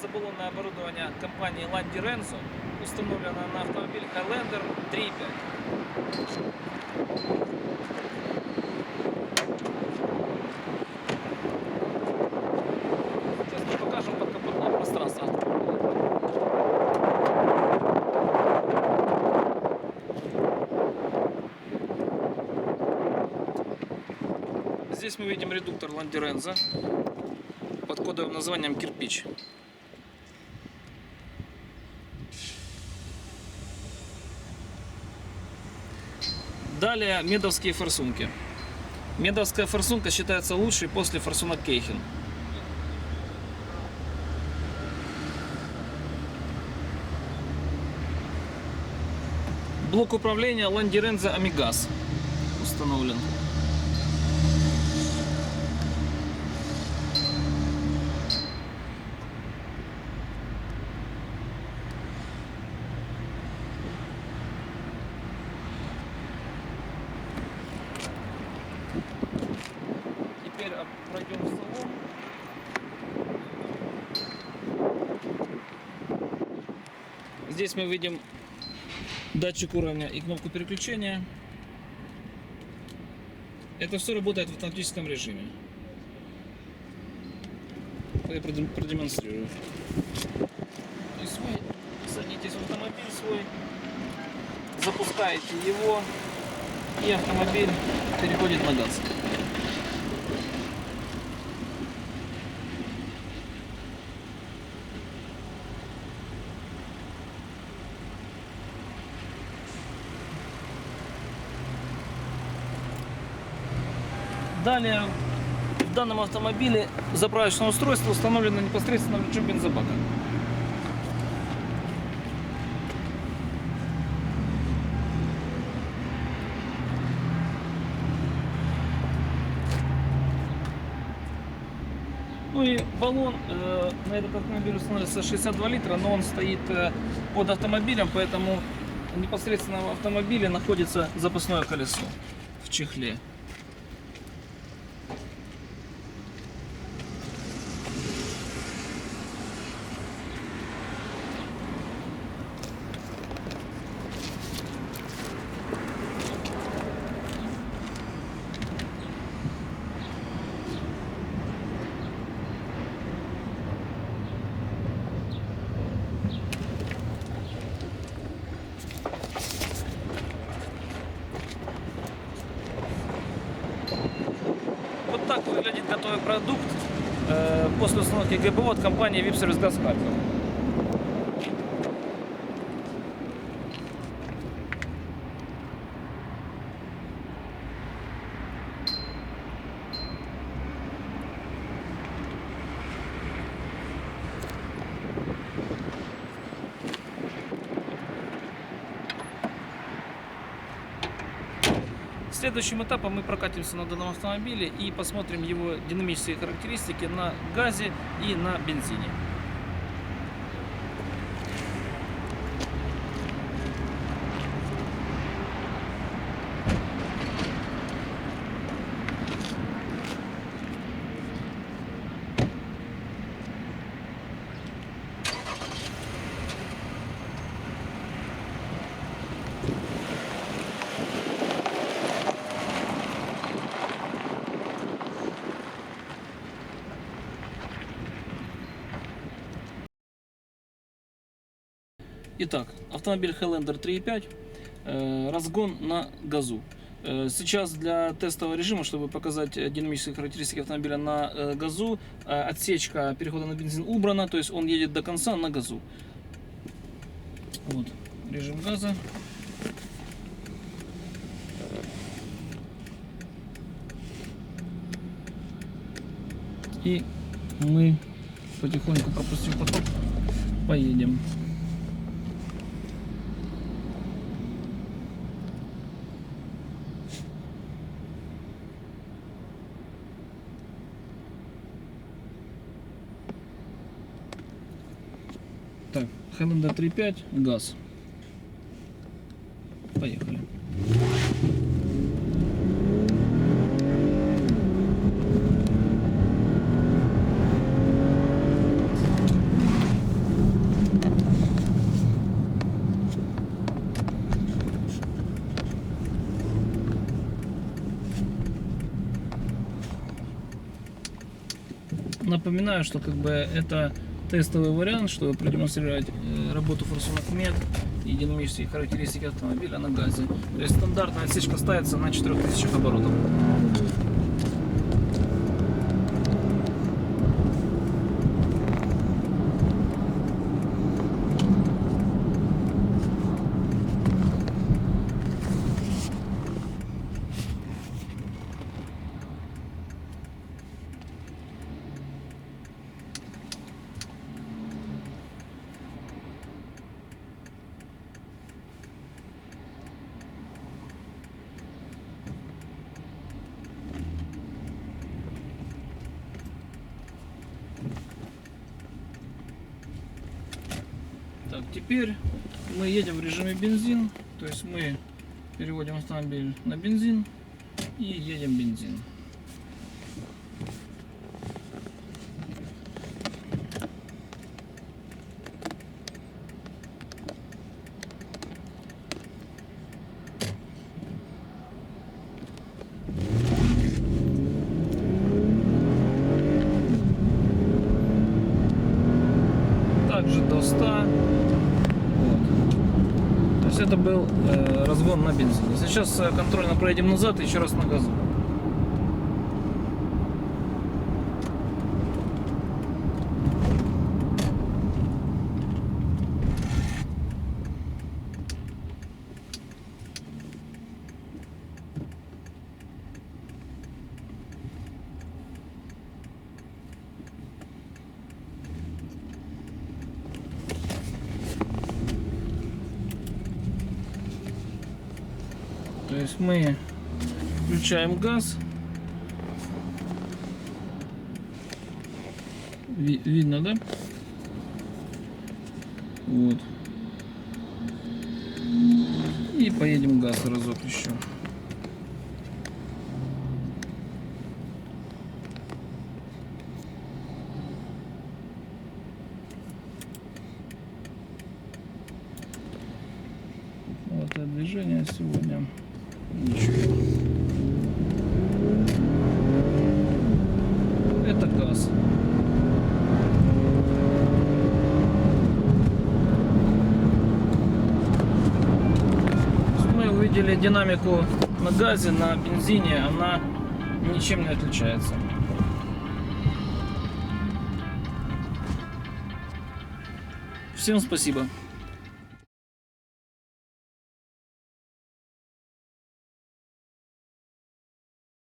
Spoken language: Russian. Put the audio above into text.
газобаллонное оборудование компании Landi Renzo установлено на автомобиль Highlander 3.5. Сейчас мы покажем подкапотное пространство. Здесь мы видим редуктор Renzo под кодовым названием кирпич. Далее медовские форсунки. Медовская форсунка считается лучшей после форсунок Кейхен. Блок управления Landirenza Amigas установлен. Теперь об- пройдем в салон. Здесь мы видим датчик уровня и кнопку переключения. Это все работает в автоматическом режиме. Я продем- продемонстрирую. То есть вы садитесь в автомобиль свой, запускаете его, и автомобиль переходит на газ. Далее в данном автомобиле заправочное устройство установлено непосредственно в рычаг бензобака. Ну и баллон э, на этот автомобиль устанавливается 62 литра, но он стоит э, под автомобилем, поэтому непосредственно в автомобиле находится запасное колесо в чехле. Выглядит готовый продукт э, после установки ГБО от компании Service Gas Харьков. Следующим этапом мы прокатимся на данном автомобиле и посмотрим его динамические характеристики на газе и на бензине. Итак, автомобиль Highlander 3.5, э, разгон на газу. Э, Сейчас для тестового режима, чтобы показать э, динамические характеристики автомобиля на газу, отсечка перехода на бензин убрана, то есть он едет до конца на газу. Вот, режим газа. И мы потихоньку пропустив поток, поедем. Так, Хелленда 3.5, газ. Поехали. Напоминаю, что как бы это тестовый вариант, чтобы продемонстрировать э, работу форсунок мед и динамические характеристики автомобиля на газе. То есть стандартная отсечка ставится на 4000 оборотов. Теперь мы едем в режиме бензин, то есть мы переводим автомобиль на бензин и едем бензин. Также до 100. Вот. То есть это был э, разгон на бензине. Сейчас э, контрольно проедем назад и еще раз на газу. Есть мы включаем газ. Ви- видно, да? Вот. И поедем газ разок еще. Вот движение сегодня. Газ. Мы увидели динамику на газе, на бензине, она ничем не отличается. Всем спасибо.